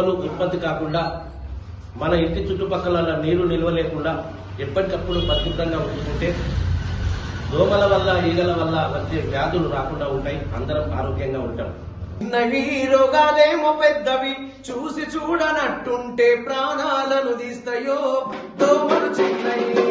ఉత్పత్తి కాకుండా మన ఇంటి చుట్టుపక్కల నీరు నిల్వ లేకుండా ఎప్పటికప్పుడు పరిశుభ్రంగా ఉంచుకుంటే దోమల వల్ల ఈగల వల్ల వచ్చే వ్యాధులు రాకుండా ఉంటాయి. అందరం ఆరోగ్యంగా ఉంటాం. చిన్నవి రోగాలేమో పెద్దవి చూసి చూడనట్టుంటే ప్రాణాలను తీస్తాయో దోమలు చిన్నవి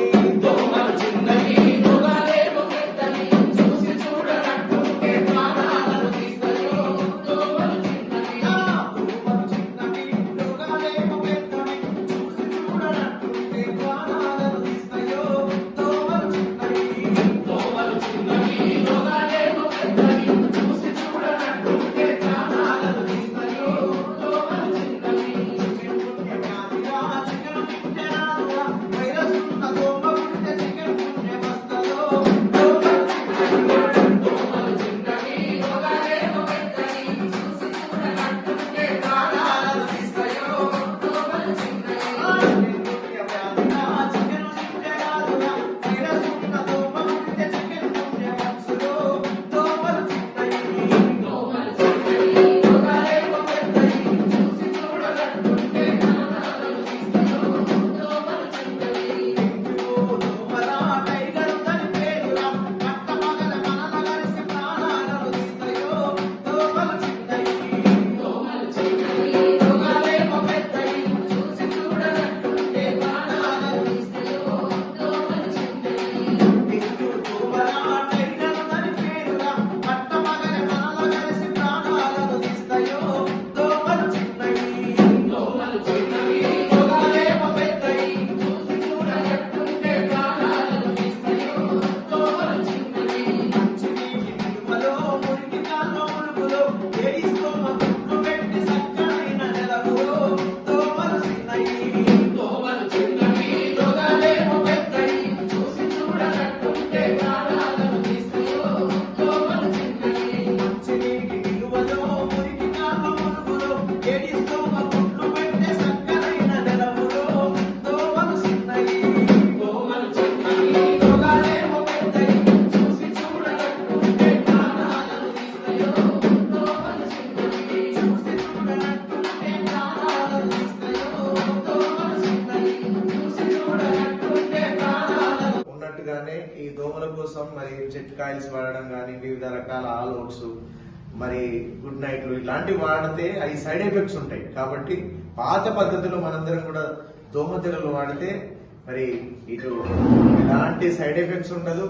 ఈ దోమల కోసం మరి చెట్టు కాయల్స్ వాడడం కానీ వివిధ రకాల ఆల్ ఓట్స్ మరి గుడ్ నైట్లు ఇలాంటివి వాడితే అవి సైడ్ ఎఫెక్ట్స్ ఉంటాయి. కాబట్టి పాత పద్ధతిలో మనందరం కూడా దోమ తెరలు వాడితే మరి ఇటు ఎలాంటి సైడ్ ఎఫెక్ట్స్ ఉండదు.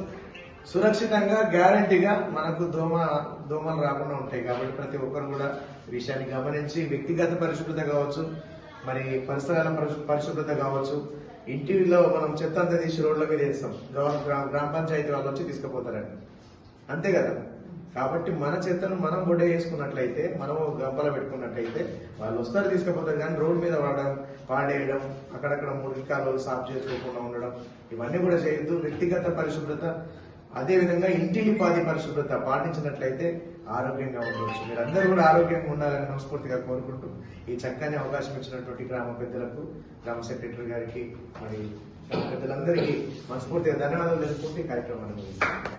సురక్షితంగా గ్యారంటీగా మనకు దోమ దోమలు రాకుండా ఉంటాయి. కాబట్టి ప్రతి ఒక్కరు కూడా విషయాన్ని గమనించి వ్యక్తిగత పరిశుభ్రత కావచ్చు మరి పరిసరాల పరిశుభ్రత కావచ్చు ఇంటిలో మనం చెత్త అంతా తీసి రోడ్ల మీద వేస్తాం. గ్రామ గ్రామ పంచాయతీ వాళ్ళు వచ్చి తీసుకుపోతారండి అంతే కదా? కాబట్టి మన చెత్తను మనం గుడ్డ వేసుకున్నట్లయితే మనం గంపల పెట్టుకున్నట్లయితే వాళ్ళు వస్తారు తీసుకుపోతారు. కానీ రోడ్ మీద వాడడం పాడేయడం అక్కడక్కడ మురికాలు సాఫ్ చేసుకోకుండా ఉండడం ఇవన్నీ కూడా చేయొద్దు. వ్యక్తిగత పరిశుభ్రత అదే విధంగా ఇంటిల్లిపాది పరిశుభ్రత పాటించినట్లయితే ఆరోగ్యంగా ఉండవచ్చు. మీరందరూ కూడా ఆరోగ్యంగా ఉండాలని మనస్ఫూర్తిగా కోరుకుంటూ ఈ చక్కని అవకాశం ఇచ్చినటువంటి గ్రామ పెద్దలకు గ్రామ సెక్రటరీ గారికి మరి గ్రామ పెద్దలందరికీ మనస్ఫూర్తిగా ధన్యవాదాలు తెలుపుకుంటూ ఈ కార్యక్రమాన్ని